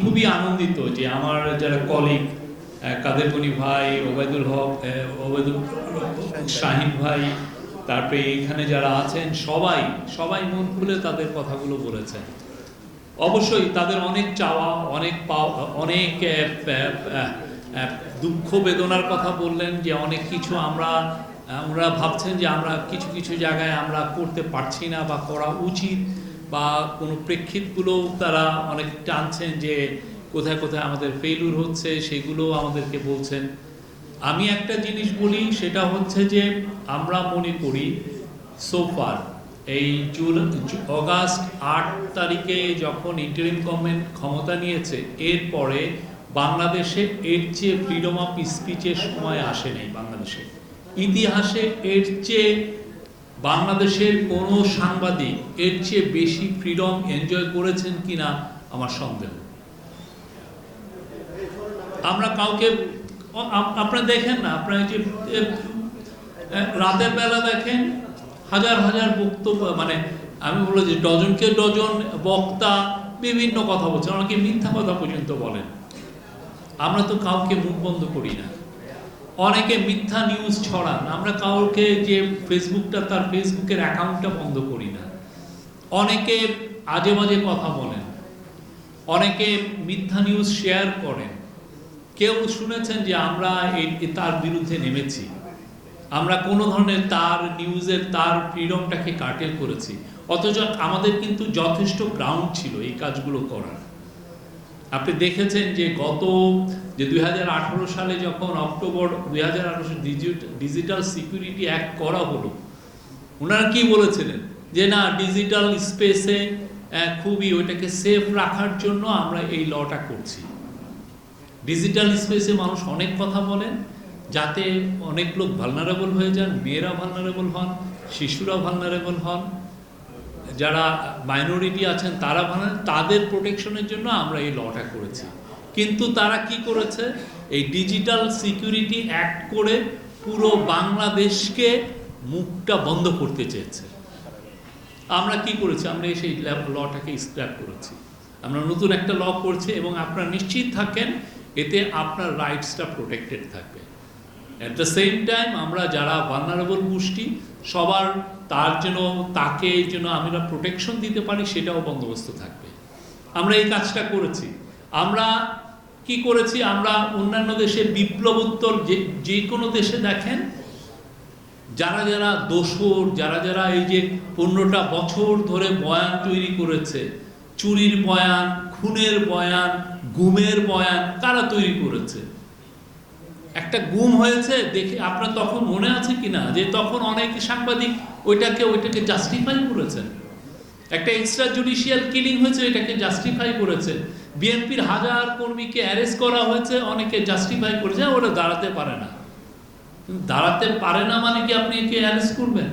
খুবই আনন্দিত যে আমার যারা কলিগ কাদের গনি ভাই, ওবায়দুল হক ওবায়দুল শাহিন ভাই, তারপরে এখানে যারা আছেন, সবাই সবাই মন খুলে তাদের কথাগুলো বলেছেন। অবশ্যই তাদের অনেক চাওয়া, অনেক পাওয়া, অনেক দুঃখ বেদনার কথা বললেন যে অনেক কিছু আমরা আমরা ভাবছেন যে আমরা কিছু কিছু জায়গায় আমরা করতে পারছি না বা করা উচিত। বা কোনো প্রেক্ষিতগুলো তারা অনেক টানছেন যে কোথায় কোথায় আমাদের ফেলুর হচ্ছে সেগুলো আমাদেরকে বলছেন। আমি একটা জিনিস বলি, সেটা হচ্ছে যে আমরা মনে করি সোফার এই অগাস্ট আট তারিখে যখন ইন্টারিম গভর্নমেন্ট ক্ষমতা নিয়েছে, এরপরে বাংলাদেশে এর চেয়ে ফ্রিডম অফ স্পিচের সময় আসে নাই বাংলাদেশে। ইতিহাসে এর চেয়ে বাংলাদেশের কোনো সাংবাদিক এর চেয়ে বেশি ফ্রিডম এনজয় করেছেন কিনা আমার সন্দেহ। আমরা কাউকে আপনারা দেখেন না, আপনারা যে রাতের বেলা দেখেন হাজার হাজার বক্তব্য মানে আমি বলব যে ডজনকে ডজন বক্তা বিভিন্ন কথা বলছেন, অনেকে মিথ্যা কথা পর্যন্ত বলেন। আমরা তো কাউকে মুখ বন্ধ করি না। অনেকে মিথ্যা নিউজ ছড়ান। আমরা কাউকে যে ফেসবুকটা, তার ফেসবুকের অ্যাকাউন্টটা বন্ধ করি না। অনেকে আজে বাজে কথা বলেন। অনেকে মিথ্যা নিউজ শেয়ার করেন। কেউ শুনেছেন যে আমরা তার বিরুদ্ধে নেমেছি। আমরা কোনো ধরনের তার নিউজের তার ফ্রিডমটাকে কাটেল করেছি। অথচ আমাদের কিন্তু যথেষ্ট গ্রাউন্ড ছিল এই কাজগুলো করার। আপনি দেখেছেন যে গত যে দু হাজার আঠারো সালে যখন অক্টোবর দুই হাজার ডিজিটাল সিকিউরিটি অ্যাক্ট করা হলো, ওনারা কি বলেছিলেন? যে না, ডিজিটাল স্পেসে খুবই ওইটাকে সেফ রাখার জন্য আমরা এই লটা করছি। ডিজিটাল স্পেসে মানুষ অনেক কথা বলেন, যাতে অনেক লোক ভালনারেবল হয়ে যান, মেয়েরা ভালনারেবল হন, শিশুরা ভালনারেবল হন। যারা মাইনরিটি আছেন, তারা ভালো তাদের প্রোটেকশনের জন্য আমরা এই লটা করেছি। কিন্তু তারা কি করেছে? এই ডিজিটাল সিকিউরিটি অ্যাক্ট করে পুরো বাংলাদেশকে মুখটা বন্ধ করতে চেয়েছে। আমরা কি করেছি? আমরা সেই লটাকে স্ক্র্যাপ করেছি। আমরা নতুন একটা ল করছি এবং আপনারা নিশ্চিত থাকেন, এতে আপনার রাইটসটা প্রোটেক্টেড থাকবে। অ্যাট দ্য সেম টাইম আমরা যারা ভালনারেবল গোষ্ঠী, সবার তার জন্য, তাকে যেন আমরা প্রোটেকশন দিতে পারি, সেটাও বন্দোবস্ত থাকবে। আমরা এই কাজটা করেছি। আমরা কি করেছি? আমরা অন্যান্য দেশে বিপ্লবোত্তর যে যে কোনো দেশে দেখেন, যারা যারা দোসর যারা যারা এই যে পনেরোটা বছর ধরে বয়ান তৈরি করেছে, চুরির বয়ান, খুনের বয়ান, গুমের বয়ান, কারা তৈরি করেছে? একটা গুম হয়েছে দেখে আপনার তখন মনে আছে কিনা? যে তখন অনেক সাংবাদিক ওইটাকে ওইটাকে জাস্টিফাই করেছেন একটা এক্সট্রা জুডিশিয়াল কিলিং হয়েছে এটাকে জাস্টিফাই করেছে। বিএনপির হাজার কর্মীকে অ্যারেস্ট করা হয়েছে অনেকে জাস্টিফাই করেছে "হ্যাঁ, ওরা দাঁড়াতে পারে না। দাঁড়াতে পারে না মানে কি আপনি একে অ্যারেস্ট করবেন?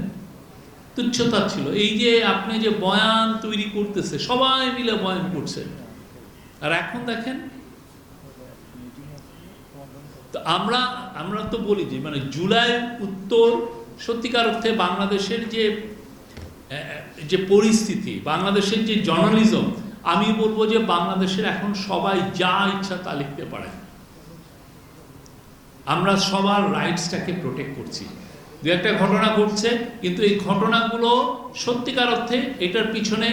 তুচ্ছতা ছিল। এই যে আপনি যে বয়ান তৈরি করতেছে সবাই মিলে বয়ান করছে। আর এখন দেখেন তো আমরা আমরা তো বলি যে মানে জুলাই উত্তর সত্যিকার অর্থে বাংলাদেশের যে যে পরিস্থিতি, বাংলাদেশের যে জার্নালিজম আমি বলব যে বাংলাদেশের এখন সবাই যা ইচ্ছা তা লিখতে পারে। আমরা সবার রাইটসটাকে প্রোটেক্ট করছি। দু একটা ঘটনা ঘটছে, কিন্তু এই ঘটনাগুলো সত্যিকার অর্থে এটার পিছনে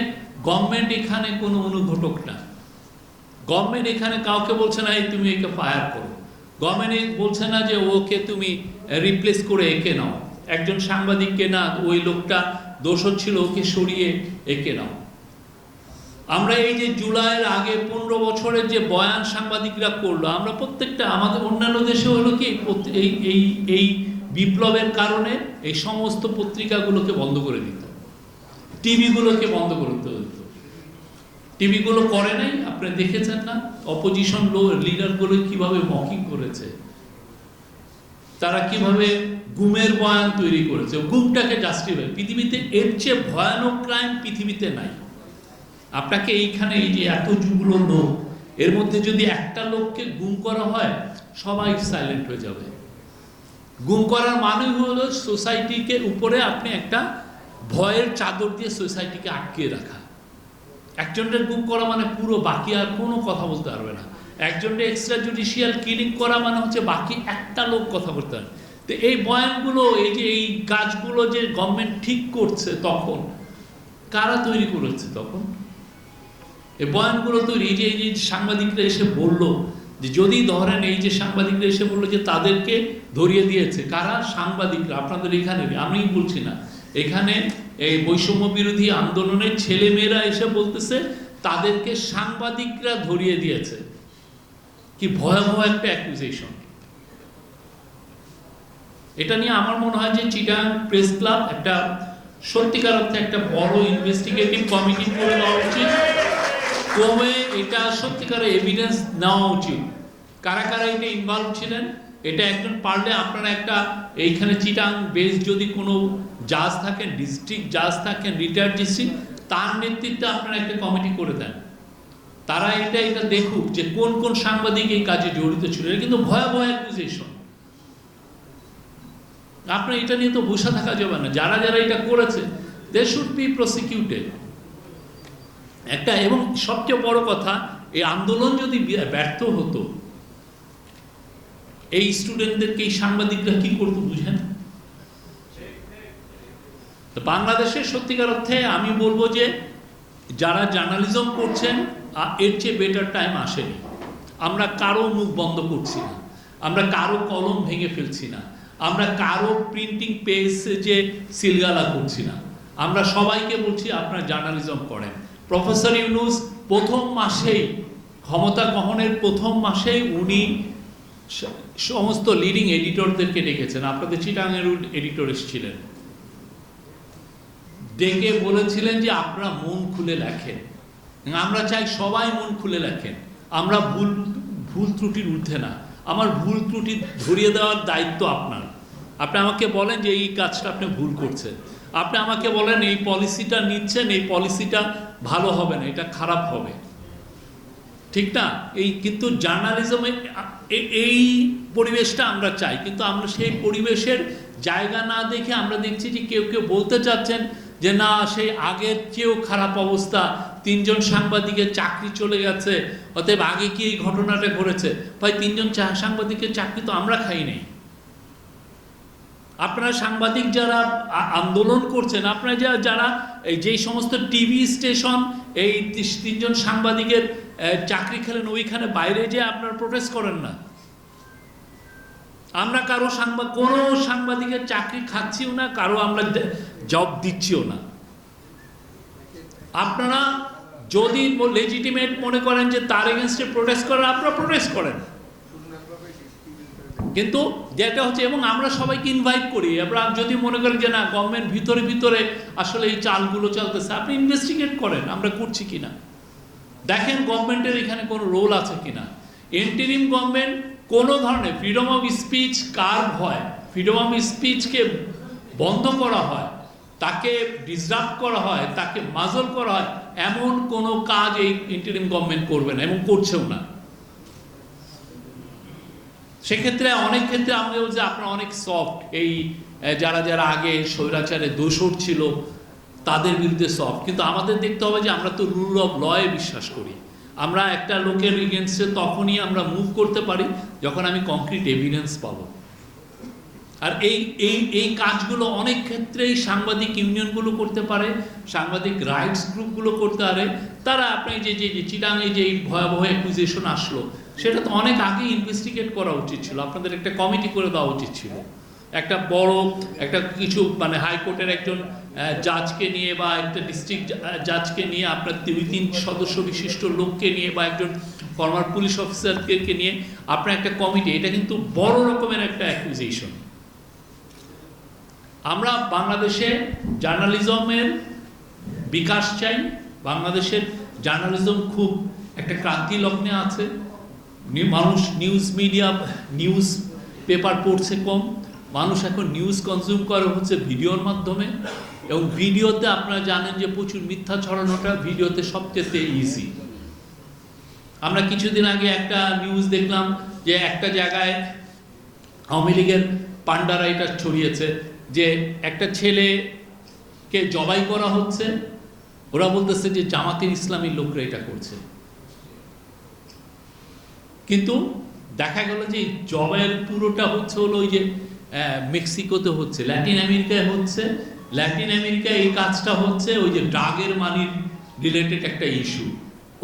গভর্নমেন্ট এখানে কোনো অনুঘটক না। গভর্নমেন্ট এখানে কাউকে বলছে না, এই তুমি একে ফায়ার করো। গভর্নমেন্ট বলছে না যে ওকে তুমি রিপ্লেস করে একে নাও। একজন সাংবাদিককে না, ওই লোকটা দোষর ছিল, ওকে সরিয়ে একে নাও। আমরা এই যে জুলাইয়ের আগে পনেরো বছরের যে বয়ান সাংবাদিকরা করল, আমরা প্রত্যেকটা আমাদের অন্যান্য দেশে হলো কি এই এই এই বিপ্লবের কারণে এই সমস্ত পত্রিকাগুলোকে বন্ধ করে দিত। টিভিগুলোকে বন্ধ করে দিত। টিভিগুলো করে নাই, আপনি দেখেছেন না? অপোজিশন লিডারগুলো কীভাবে মকিং করেছে? তারা কীভাবে গুমের বয়ান তৈরি করেছে? গুমটাকে জাস্টিফাই পৃথিবীতে এর চেয়ে ভয়ানক ক্রাইম পৃথিবীতে নাই। আপনাকে এইখানে এই যে এতগুলো লোক, এর মধ্যে যদি একটা লোককে গুম করা হয়, সবাই সাইলেন্ট হয়ে যাবে। গুম করার মানে হলো সোসাইটিকে উপরে আপনি একটা ভয়ের চাদর দিয়ে সোসাইটিকে আটকে রাখা। একজনের বুক করা মানে পুরো বাকি আর কোনো কথা বলতে পারবে না। একজনের এক্সট্রা জুডিশিয়াল কিলিং করা মানে হচ্ছে বাকি একটা লোক কথা বলতে পারবে তো এই বয়ানগুলো, এই যে এই কাজগুলো যে গভর্নমেন্ট ঠিক করছে তখন, কারা তৈরি করেছে তখন? এই বয়ানগুলো তৈরি, এই যে এই যে সাংবাদিকরা এসে বলল যে যদি ধরেন এই যে সাংবাদিকরা এসে বলল যে তাদেরকে ধরিয়ে দিয়েছে, কারা? সাংবাদিকরা, আপনাদের এখানে আমি বলছি না। এখানে এই বৈষম্য বিরোধী আন্দোলনের ছেলে মেয়েরা এসে বলতেছে, তাদেরকে সাংবাদিকরা ধরিয়ে দিয়েছে। কি ভয়াবহ একটা অ্যাকুইজেশন এটা নিয়ে আমার মনে হয় যে চিটাং প্রেস ক্লাব একটা সত্যিকার অর্থে একটা বড় ইনভেস্টিগেটিভ কমিটি করে দেওয়া উচিত। ক্রমে এটা সত্যিকার এভিডেন্স নেওয়া উচিত। কারা কারা এটা ইনভলভ ছিলেন? এটা একজন পারলে আপনারা একটা এইখানে চিটাং বেস যদি কোনো জাজ থাকেন, ডিস্ট্রিক্ট জাজ থাকেন, রিটায়ার্ড ডিস্ট্রিক্ট, তার নেতৃত্বে আপনারা একটা কমিটি করে দেন। তারা এটা এটা দেখুক যে কোন কোন সাংবাদিক এই কাজে জড়িত ছিল। কিন্তু ভয়াবহ অ্যাকুইজেশন আপনার এটা নিয়ে তো বসে থাকা যাবে না। যারা যারা এটা করেছে দে শুড বি প্রসিকিউটেড একটা, এবং সবচেয়ে বড় কথা, এই আন্দোলন যদি ব্যর্থ হতো এই স্টুডেন্টদেরকে এই সাংবাদিকরা কি করতো বুঝেন? বাংলাদেশের সত্যিকার অর্থে আমি বলব যে, যারা জার্নালিজম করছেন এর চেয়ে বেটার টাইম আসেনি। আমরা কারও মুখ বন্ধ করছি না। আমরা কারও কলম ভেঙে ফেলছি না। আমরা কারও প্রিন্টিং পেজ যে সিলগালা করছি না। আমরা সবাইকে বলছি, আপনারা জার্নালিজম করেন। প্রফেসর ইউনুস প্রথম মাসেই, ক্ষমতা গ্রহণের প্রথম মাসেই উনি সমস্ত লিডিং এডিটরদেরকে ডেকেছেন। আপনাদের চিটাঙের এডিটর এসেছিলেন। ডেকে বলেছিলেন যে, আপনারা মন খুলে লেখেন। আমরা চাই সবাই মন খুলে লেখেন। আমরা ভুল ভুল ত্রুটির ঊর্ধ্বে না। আমার ভুল ত্রুটি ধরিয়ে দেওয়ার দায়িত্ব আপনার। আপনি আমাকে বলেন যে, এই কাজটা আপনি ভুল করছেন। আপনি আমাকে বলেন, এই পলিসিটা নিচ্ছেন, এই পলিসিটা ভালো হবে না, এটা খারাপ হবে। ঠিক না? এই কিন্তু জার্নালিজমে এই পরিবেশটা আমরা চাই। কিন্তু আমরা সেই পরিবেশের জায়গা না দেখে আমরা দেখছি যে কেউ কেউ বলতে চাচ্ছেন যে, না, সেই আগের চেয়েও খারাপ অবস্থা। তিনজন সাংবাদিকের চাকরি চলে গেছে, অতএব আগে কি এই ঘটনাটা ঘটেছে? ভাই, তিনজন সাংবাদিকের চাকরি তো আমরা খাই নাই। আপনারা সাংবাদিক যারা আন্দোলন করছেন, আপনারা যারা এই যেই সমস্ত টিভি স্টেশন এই তিনজন সাংবাদিকের চাকরি খেলেন ওইখানে, বাইরে যে আপনার প্রোটেস্ট করেন না। আমরা কারও সাংবাদ কোনো সাংবাদিকের চাকরি খাচ্ছিও না, কারও আমরা জব দিচ্ছিও না। আপনারা যদি লেজিটিমেট মনে করেন যে তার এগেনস্টে প্রোটেস্ট করেন, আপনারা প্রোটেস্ট করেন। কিন্তু যেটা হচ্ছে, এবং আমরা সবাইকে ইনভাইট করি। আমরা যদি মনে করেন যে, না গভর্নমেন্ট ভিতরে ভিতরে আসলে এই চালগুলো চলতেছে। আপনি ইনভেস্টিগেট করেন, আমরা করছি কিনা। দেখেন গভর্নমেন্টের এখানে কোনো রোল আছে কিনা। এন্টিরিম গভর্নমেন্ট কোনো ধরনের ফ্রিডম অফ স্পিচ কার হয় ফ্রিডম অফ স্পিচকে বন্ধ করা হয়, তাকে ডিসরাপ্ট করা হয়, তাকে মাজল করা হয়, এমন কোনো কাজ এই ইন্টারিম গভর্নমেন্ট করবে না, এবং করছেও না। সেক্ষেত্রে অনেক ক্ষেত্রে আমরা বলছি আপনারা অনেক সফট এই যারা যারা আগে স্বৈরাচারে দোষর ছিল, তাদের বিরুদ্ধে সফট কিন্তু আমাদের দেখতে হবে যে আমরা তো রুল অফ লয়ে বিশ্বাস করি। আমরা একটা লোকের এগেনস্টে তখনই আমরা মুভ করতে পারি যখন আমি কংক্রিট এভিডেন্স পাবো। আর এই এই এই কাজগুলো অনেক ক্ষেত্রেই সাংবাদিক ইউনিয়নগুলো করতে পারে, সাংবাদিক রাইটস গ্রুপগুলো করতে পারে। তারা আপনি যে যে চিটাঙে যে এই ভয়াবহ অ্যাকুইজেশন আসলো সেটা তো অনেক আগে ইনভেস্টিগেট করা উচিত ছিল। আপনাদের একটা কমিটি করে দেওয়া উচিত ছিল। একটা বড়, একটা কিছু মানে হাইকোর্টের একজন জাজকে নিয়ে বা একটা ডিস্ট্রিক্ট জাজকে নিয়ে আপনার দুই, তিন সদস্য বিশিষ্ট লোককে নিয়ে বা একজন ফর্মার পুলিশ অফিসারকে নিয়ে আপনার একটা কমিটি এটা কিন্তু বড় রকমের একটা অ্যাকুইজেশন আমরা বাংলাদেশে জার্নালিজমের বিকাশ চাই। বাংলাদেশের জার্নালিজম খুব একটা ক্রান্তি লগ্নে আছে। মানুষ নিউজ মিডিয়া নিউজ পেপার পড়ছে কম। মানুষ এখন নিউজ কনজিউম করে হচ্ছে ভিডিওর মাধ্যমে। এবং ভিডিওতে আপনারা জানেন যে প্রচুর মিথ্যা ছড়ানোটা ভিডিওতে সবচেয়ে ইজি আমরা কিছুদিন আগে একটা নিউজ দেখলাম যে একটা জায়গায় আওয়ামী লীগের পান্ডারা এটা ছড়িয়েছে যে একটা ছেলেকে জবাই করা হচ্ছে। ওরা বলতেছে যে জামাতের ইসলামী লোকরা এটা করছে। কিন্তু দেখা গেল যে জবের পুরোটা হচ্ছে হলো ওই যে মেক্সিকোতে হচ্ছে, ল্যাটিন আমেরিকায় হচ্ছে, ল্যাটিন আমেরিকায় এই কাজটা হচ্ছে ওই যে ড্রাগের মানির রিলেটেড একটা ইস্যু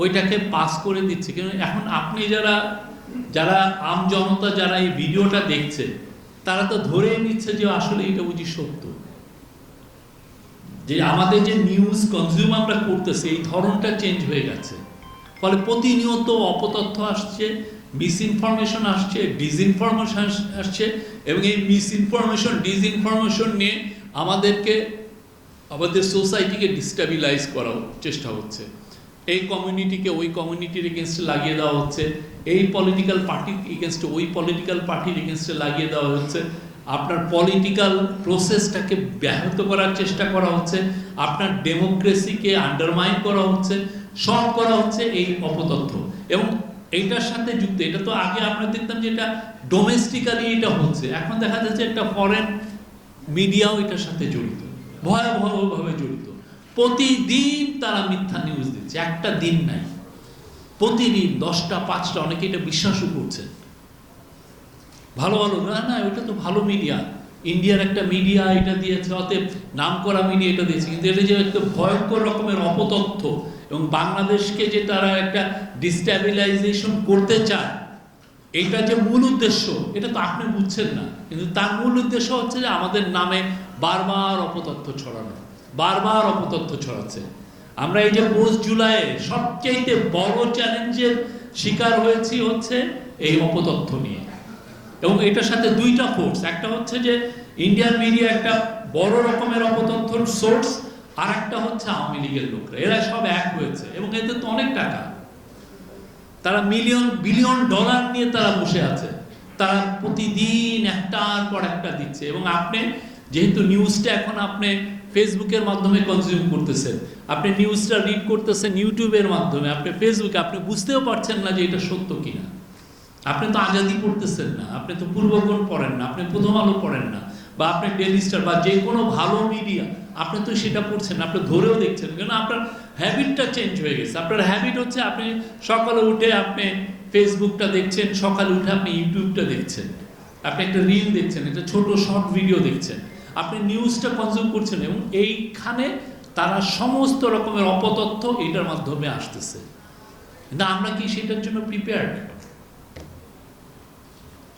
ওইটাকে পাস করে দিচ্ছে। কিন্তু এখন আপনি যারা যারা আম জনতা যারা এই ভিডিওটা দেখছে, তারা তো ধরে নিচ্ছে যে আসলে এটা বুঝি সত্য। যে আমাদের যে নিউজ কনজিউম আমরা করতেছি, এই ধরনটা চেঞ্জ হয়ে গেছে। ফলে প্রতিনিয়ত অপতথ্য আসছে মিসইনফরমেশন আসছে ডিসইনফরমেশন আসছে এবং এই মিসইনফরমেশন ডিসইনফরমেশন নিয়ে আমাদেরকে, আমাদের সোসাইটিকে ডিস্টাবিলাইজ করার চেষ্টা হচ্ছে। এই কমিউনিটিকে ওই কমিউনিটির এগেনস্টে লাগিয়ে দেওয়া হচ্ছে। এই পলিটিক্যাল পার্টির এগেনস্টে ওই পলিটিক্যাল পার্টির এগেনস্টে লাগিয়ে দেওয়া হচ্ছে। আপনার পলিটিক্যাল প্রসেসটাকে ব্যাহত করার চেষ্টা করা হচ্ছে। আপনার ডেমোক্রেসিকে আন্ডারমাইন করা হচ্ছে সব করা হচ্ছে এই অপতথ্য। এবং এইটার সাথে যুক্ত, এটা তো আগে আমরা দেখতাম যে এটা ডোমেস্টিক্যালি এটা হচ্ছে। এখন দেখা যাচ্ছে একটা ফরেন মিডিয়াও এটার সাথে জড়িত, ভয়াবহভাবে জড়িত। প্রতিদিন তারা মিথ্যা নিউজ দিচ্ছে, একটা দিন নাই। প্রতিদিন দশটা, পাঁচটা, অনেকে এটা বিশ্বাসও করছে। ভালো ভালো, না না ওটা তো ভালো মিডিয়া ইন্ডিয়ার একটা মিডিয়া এটা দিয়েছে, অতএব নাম করা মিডিয়া এটা দিয়েছে, কিন্তু এটা যে একটা ভয়ঙ্কর রকমের অপতথ্য। এবং বাংলাদেশকে যে তারা একটা ডিস্ট্যাবিলাইজেশন করতে চায়, এটা যে মূল উদ্দেশ্য, এটা তো আপনি বুঝছেন না। কিন্তু তার মূল উদ্দেশ্য হচ্ছে যে আমাদের নামে বারবার অপতথ্য ছড়ানো, বারবার অপতথ্য ছড়াচ্ছে। আমরা এই যে পোস্ট জুলাইয়ে সবচেয়ে বড় চ্যালেঞ্জের শিকার হয়েছি হচ্ছে এই অপতথ্য নিয়ে। এবং এটার সাথে দুইটা ফোর্স একটা হচ্ছে যে ইন্ডিয়ান মিডিয়া একটা বড় রকমের অপতথ্যর সোর্স আর একটা হচ্ছে আওয়ামী লীগের লোকরা। এরা সব এক হয়েছে এবং এতে তো অনেক টাকা। তারা মিলিয়ন বিলিয়ন ডলার নিয়ে তারা বসে আছে। তারা প্রতিদিন একটার পর একটা দিচ্ছে এবং আপনি যেহেতু নিউজটা এখন আপনি ফেসবুকের মাধ্যমে কনজিউম করতেছেন, আপনি নিউজটা রিড করতেছেন ইউটিউবের মাধ্যমে, আপনি ফেসবুকে আপনি বুঝতেও পারছেন না যে এটা সত্য কিনা। আপনি তো আজাদি পড়তেছেন না, আপনি তো পূর্বগণ পড়েন না, আপনি প্রথম আলো পড়েন না। বা আপনি ডেলি স্টার বা যে কোনো ভালো মিডিয়া, আপনি তো সেটা পড়ছেন, আপনি ধরেও দেখছেন, কেন আপনার হ্যাবিটটা চেঞ্জ হয়ে গেছে। আপনার হ্যাবিট হচ্ছে আপনি সকালে উঠে আপনি ফেসবুকটা দেখছেন, সকালে উঠে আপনি ইউটিউবটা দেখছেন। আপনি একটা রিল দেখছেন, একটা ছোট শর্ট ভিডিও দেখছেন। আপনি নিউজটা কনজিউম করছেন এবং এইখানে তারা সমস্ত রকমের অপতথ্য এটার মাধ্যমে আসতেছে। না আমরা কি সেটার জন্য প্রিপেয়ার্ড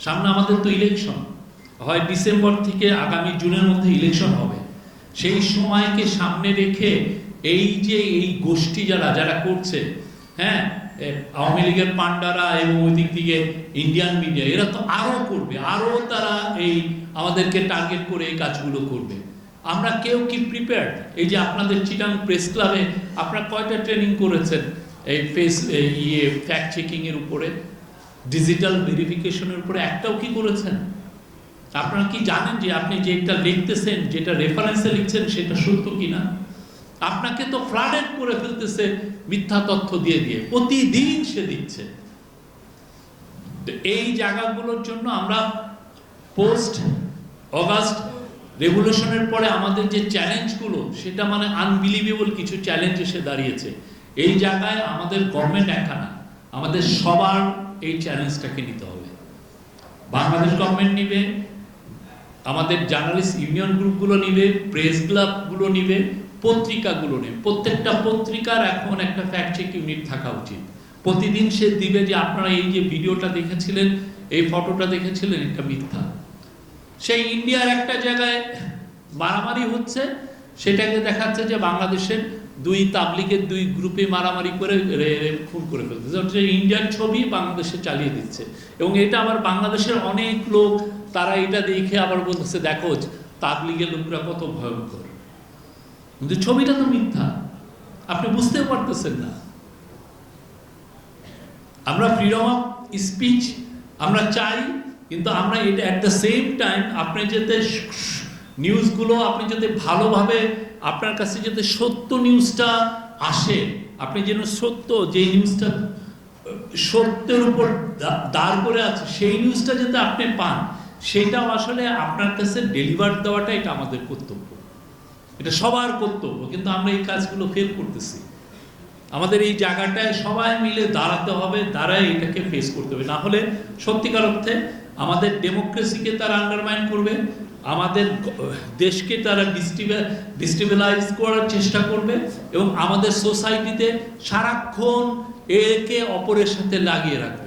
সামনে আমাদের তো ইলেকশন হয় ডিসেম্বর থেকে আগামী জুনের মধ্যে ইলেকশন হবে। সেই সময়কে সামনে রেখে এই যে এই গোষ্ঠী যারা যারা করছে হ্যাঁ আওয়ামী লীগের পান্ডারা এবং ওই দিক থেকে ইন্ডিয়ান মিডিয়া এরা তো আরও করবে, আরও তারা এই আমাদেরকে টার্গেট করে এই কাজগুলো করবে। আমরা কেউ কি প্রিপেয়ার্ড এই যে আপনাদের চিটাং প্রেস ক্লাবে আপনারা কয়টা ট্রেনিং করেছেন এই ফেস ইয়ে ফ্যাক্ট চেকিংয়ের উপরে? ডিজিটাল ভেরিফিকেশনের উপরে একটাও কি করেছেন? আপনারা কি জানেন যে আপনি যেটা লিখতেছেন, যেটা রেফারেন্সে লিখছেন, সেটা সত্য কিনা? আপনাকে তো ফ্লাডেড করে ফেলতেছে মিথ্যা তথ্য দিয়ে দিয়ে। প্রতিদিন সে দিচ্ছে। এই জায়গাগুলোর জন্য আমরা পোস্ট অগাস্ট রেভলিউশনের পরে আমাদের যে চ্যালেঞ্জগুলো সেটা মানে আনবিলিভেবল কিছু চ্যালেঞ্জ এসে দাঁড়িয়েছে। এই জায়গায় আমাদের গভর্নমেন্ট একা না আমাদের সবার এই চ্যালেঞ্জটাকে নিতে হবে। বাংলাদেশ গভর্নমেন্ট নিবে আমাদের জার্নালিস্ট ইউনিয়ন গ্রুপগুলো নিবে, প্রেস ক্লাবগুলো নিবে, পত্রিকাগুলো নেবে। প্রত্যেকটা পত্রিকার এখন একটা ফ্যাক্ট চেক ইউনিট থাকা উচিত। প্রতিদিন সে দিবে যে আপনারা এই যে ভিডিওটা দেখেছিলেন, এই ফটোটা দেখেছিলেন, এটা মিথ্যা। সেই ইন্ডিয়ার একটা জায়গায় মারামারি হচ্ছে, সেটাকে দেখাচ্ছে যে বাংলাদেশের দুই তাবলিগের দুই গ্রুপে মারামারি করে খুন করে ফেলতেছে ইন্ডিয়ার ছবি বাংলাদেশে চালিয়ে দিচ্ছে। এবং এটা আবার বাংলাদেশের অনেক লোক তারা এটা দেখে আবার বলতেছে, দেখো তাবলিগের লোকরা কত ভয়ঙ্কর। কিন্তু ছবিটা তো মিথ্যা। আপনি বুঝতেও পারতেছেন না। আমরা ফ্রিডম অফ স্পিচ আমরা চাই, কিন্তু আমরা এটা অ্যাট দ্য সেম টাইম আপনি যাতে নিউজগুলো আপনি যাতে ভালোভাবে আপনার কাছে যাতে সত্য নিউজটা আসে, আপনি যেন সত্য যে নিউজটা সত্যের উপর দাঁড় করে আছে, সেই নিউজটা যাতে আপনি পান সেটাও আসলে আপনার কাছে ডেলিভার দেওয়াটা এটা আমাদের কর্তব্য। এটা সবার কর্তব্য, কিন্তু আমরা এই কাজগুলো ফেল করতেছি। আমাদের এই জায়গাটায় সবাই মিলে দাঁড়াতে হবে, দাঁড়ায় এটাকে ফেস করতে হবে। না হলে সত্যিকার অর্থে আমাদের ডেমোক্রেসিকে তারা আন্ডারমাইন করবে, আমাদের দেশকে তারা ডিস্টিবিলাইজ করার চেষ্টা করবে এবং আমাদের সোসাইটিতে সারাক্ষণ একে অপরের সাথে লাগিয়ে রাখবে।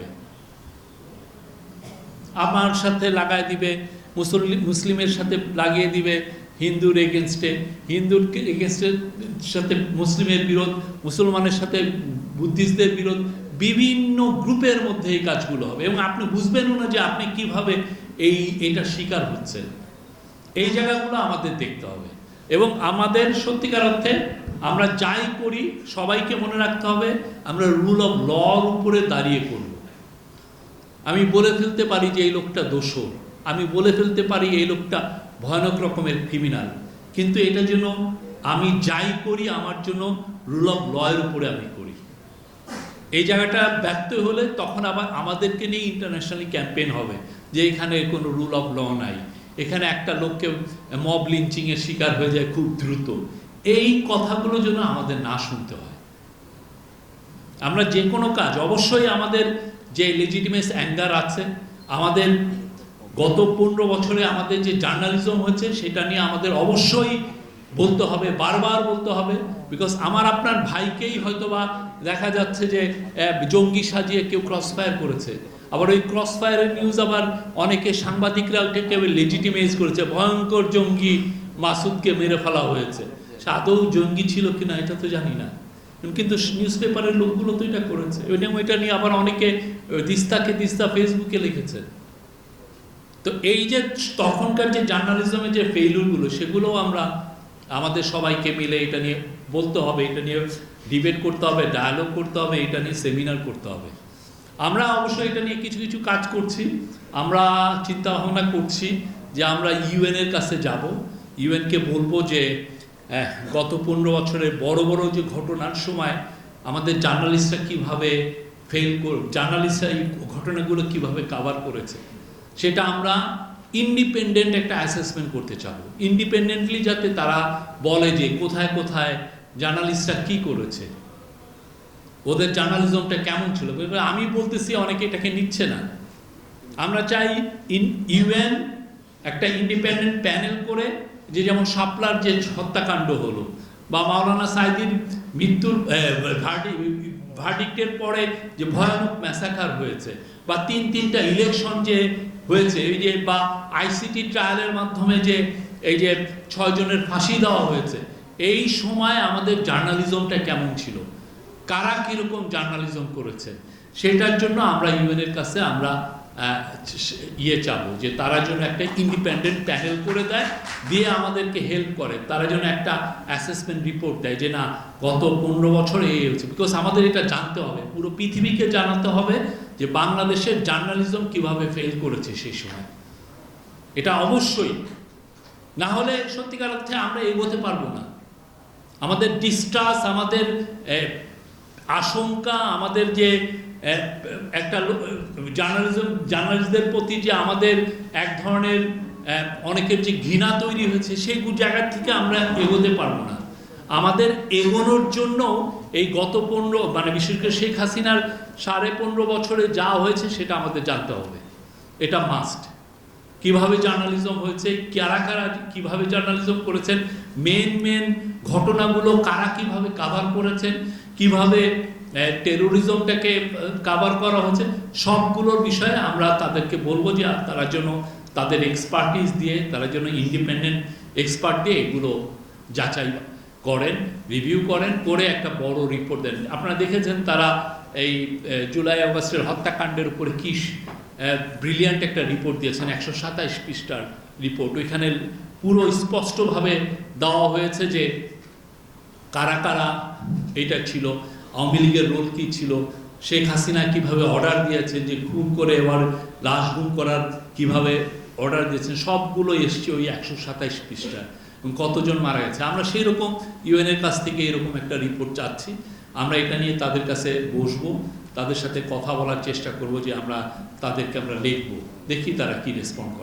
আমার সাথে লাগায় দিবে মুসলিম মুসলিমের সাথে লাগিয়ে দিবে, হিন্দুর এগেনস্টে, হিন্দুর এগেনস্টের সাথে মুসলিমের বিরোধ, মুসলমানের সাথে বুদ্ধিস্টদের বিরোধ, বিভিন্ন গ্রুপের মধ্যে এই কাজগুলো হবে। এবং আপনি বুঝবেনও না যে আপনি কীভাবে এই, এটা শিকার হচ্ছেন। এই জায়গাগুলো আমাদের দেখতে হবে। এবং আমাদের সত্যিকার অর্থে আমরা যাই করি, সবাইকে মনে রাখতে হবে, আমরা রুল অফ লর উপরে দাঁড়িয়ে করব। আমি বলে ফেলতে পারি যে এই লোকটা দোষর। আমি বলে ফেলতে পারি এই লোকটা ভয়ানক রকমের ক্রিমিনাল কিন্তু এটা যেন আমি যাই করি, আমার জন্য রুল অফ লয়ের উপরে আমি করি। এই জায়গাটা ব্যর্থ হলে তখন আবার আমাদেরকে নিয়ে ইন্টারন্যাশনালি ক্যাম্পেইন হবে যে এখানে কোনো রুল অফ ল নাই। এখানে একটা লোককে মব লিঞ্চিংয়ের শিকার হয়ে যায় খুব দ্রুত। এই কথাগুলো যেন আমাদের না শুনতে হয়। আমরা যে কোনো কাজ, অবশ্যই আমাদের যে লেজিটিমেস অ্যাঙ্গার আছে, আমাদের গত পনেরো বছরে আমাদের যে জার্নালিজম হচ্ছে, সেটা নিয়ে আমাদের অবশ্যই বলতে হবে, বারবার বলতে হবে বিকজ আমার আপনার ভাইকেই হয়তো বা দেখা যাচ্ছে যে জঙ্গি সাজিয়ে কেউ ক্রস ফায়ার করেছে। আবার ওই ক্রস ফায়ারের নিউজ আবার অনেকে সাংবাদিকরা ওটাকে লেজিটিমাইজ করেছে, ভয়ঙ্কর জঙ্গি মাসুদকে মেরে ফেলা হয়েছে। সে আদৌ জঙ্গি ছিল কিনা, এটা তো জানি না। কিন্তু নিউজ পেপারের লোকগুলো তো এটা করেছে। এবং এটা নিয়ে আবার অনেকে দিস্তাকে দিস্তা ফেসবুকে লিখেছে। তো এই যে তখনকার যে জার্নালিজমের যে ফেইলুরগুলো সেগুলো আমরা আমাদের সবাইকে মিলে এটা নিয়ে বলতে হবে, এটা নিয়ে ডিবেট করতে হবে ডায়ালগ করতে হবে, এটা নিয়ে সেমিনার করতে হবে। আমরা অবশ্যই এটা নিয়ে কিছু কিছু কাজ করছি। আমরা চিন্তা ভাবনা করছি যে আমরা ইউএন এর কাছে যাব। ইউএনকে বলব যে গত পনেরো বছরের বড় বড় যে ঘটনার সময় আমাদের জার্নালিস্টরা কীভাবে ফেল কর, জার্নালিস্টরা এই ঘটনাগুলো কীভাবে কাভার করেছে, সেটা আমরা ইন্ডিপেন্ডেন্ট একটা অ্যাসেসমেন্ট করতে চাবো। ইন্ডিপেন্ডেন্টলি যাতে তারা বলে যে কোথায় কোথায় জার্নালিস্টরা কি করেছে। ওদের জার্নালিজমটা কেমন ছিল? আমি বলতেছি, অনেকে এটাকে নিচ্ছে না। আমরা চাই ইন ইউএন একটা ইন্ডিপেন্ডেন্ট প্যানেল করে যে যেমন শাপলার যে হত্যাকাণ্ড হলো, বা মাওলানা সাইদির মৃত্যুর ভার্ডিক্টের পরে যে ভয়ানক ম্যাসাকার হয়েছে, বা তিন, তিনটা ইলেকশন যে হয়েছে, এই যে, বা আইসিটি ট্রায়ালের মাধ্যমে যে, এই যে ছয় জনের ফাঁসি দেওয়া হয়েছে, এই সময় আমাদের জার্নালিজমটা কেমন ছিল? কারা কীরকম জার্নালিজম করেছে? সেটার জন্য আমরা ইউএনের কাছে আমরা ইয়ে চাবো, যে তারা যেন একটা ইন্ডিপেন্ডেন্ট প্যানেল করে দেয়, দিয়ে আমাদেরকে হেল্প করে। তারা যেন একটা অ্যাসেসমেন্ট রিপোর্ট দেয় যে না, গত পনেরো বছরে এই হচ্ছে বিকজ আমাদের এটা জানতে হবে। পুরো পৃথিবীকে জানাতে হবে যে বাংলাদেশের জার্নালিজম কীভাবে ফেল করেছে সেই সময়। এটা অবশ্যই। না হলে সত্যিকার অর্থে আমরা এগোতে পারব না। আমাদের ডিস্ট্রাস আমাদের আশঙ্কা, আমাদের যে একটা জার্নালিজম, জার্নালিস্টদের প্রতি যে আমাদের এক ধরনের অনেকের যে ঘৃণা তৈরি হয়েছে, সেই জায়গা থেকে আমরা এগোতে পারব না। আমাদের এগোনোর জন্য এই গত পনেরো মানে বিশেষ করে শেখ হাসিনার সাড়ে পনেরো বছরে যা হয়েছে, সেটা আমাদের জানতে হবে। এটা মাস্ট কীভাবে জার্নালিজম হয়েছে, কারা কারা, কীভাবে জার্নালিজম করেছেন মেন মেন ঘটনাগুলো কারা কীভাবে কাভার করেছেন, কীভাবে টেরোরিজমটাকে কাভার করা হয়েছে সবগুলোর বিষয়ে আমরা তাদেরকে বলব যে তারা যেন তাদের এক্সপার্টিস দিয়ে, তারা যেন ইন্ডিপেন্ডেন্ট এক্সপার্ট দিয়ে এগুলো যাচাই করেন রিভিউ করেন, করে একটা বড় রিপোর্ট দেন। আপনারা দেখেছেন তারা এই জুলাই আগস্টের হত্যাকাণ্ডের উপরে কি ব্রিলিয়ান্ট একটা রিপোর্ট দিয়েছেন, একশো সাতাইশ পৃষ্ঠার রিপোর্ট ওইখানে পুরো স্পষ্টভাবে দেওয়া হয়েছে যে, কারা কারা এটা ছিল। আওয়ামী লীগের রোল কী ছিল? শেখ হাসিনা কীভাবে অর্ডার দিয়েছেন যে খুন করে এবার লাশ গুম করার কীভাবে অর্ডার দিয়েছেন? সবগুলো এসছে ওই একশো সাতাইশ পৃষ্ঠা। এবং কতজন মারা গেছে? আমরা সেই রকম ইউএনের কাছ থেকে এরকম একটা রিপোর্ট চাচ্ছি। আমরা এটা নিয়ে তাদের কাছে বসবো, তাদের সাথে কথা বলার চেষ্টা করব যে আমরা তাদেরকে আমরা লিখব। দেখি তারা কি রেসপন্ড